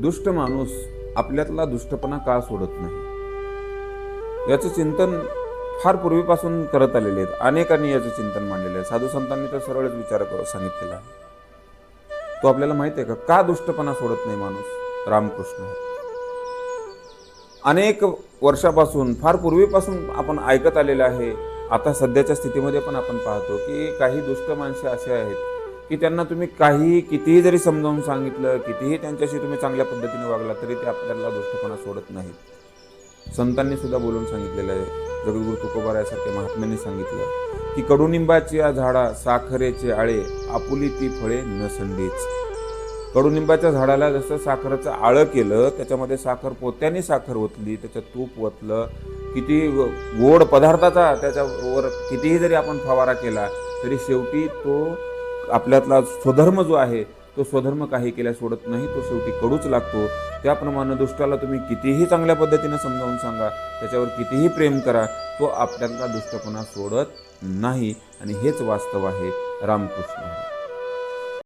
दुष्ट माणूस आपल्यातला दुष्टपणा का सोडत नाही? याचं चिंतन फार पूर्वीपासून करत आलेले आहेत. अनेकांनी याचं चिंतन मांडलेलं आहे. साधू संतांनी तर सरळच विचार सांगितलेला आहे. तो आपल्याला माहिती आहे का? का दुष्टपणा सोडत नाही माणूस? रामकृष्ण. अनेक वर्षापासून फार पूर्वीपासून आपण ऐकत आलेलं आहे. आता सध्याच्या स्थितीमध्ये पण आपण पाहतो की काही दुष्ट माणसे असे आहेत की त्यांना तुम्ही काही कितीही जरी समजावून सांगितलं कितीही त्यांच्याशी तुम्ही चांगल्या पद्धतीने वागला तरी ते आपल्याला दुष्टपणा सोडत नाहीत. संतांनी सुद्धा बोलून सांगितलेलं आहे. जगद्गुरु तुकोबारायासारख्या महात्म्यांनी सांगितलं की कडुनिंबाच्या झाडा साखरेचे आळे आपुली ती फळे न संडीच. कडुनिंबाच्या झाडाला जसं साखरेचं आळं केलं त्याच्यामध्ये साखर पोत्याने साखर ओतली त्याच्यात तूप ओतलं किती गोड पदार्थाचा त्याच्यावर कितीही जरी आपण फवारा केला तरी शेवटी तो आपल्यातला स्वधर्म जो आहे तो स्वधर्म काही केल्या सोडत नाही तो शेवटी कडूच लागतो. त्याप्रमाणे दुष्टाला तुम्ही कितीही चांगल्या पद्धतीनं समजावून सांगा त्याच्यावर कितीही प्रेम करा तो आपल्यातला दुष्टपणा सोडत नाही. आणि हेच वास्तव आहे रामकृष्ण.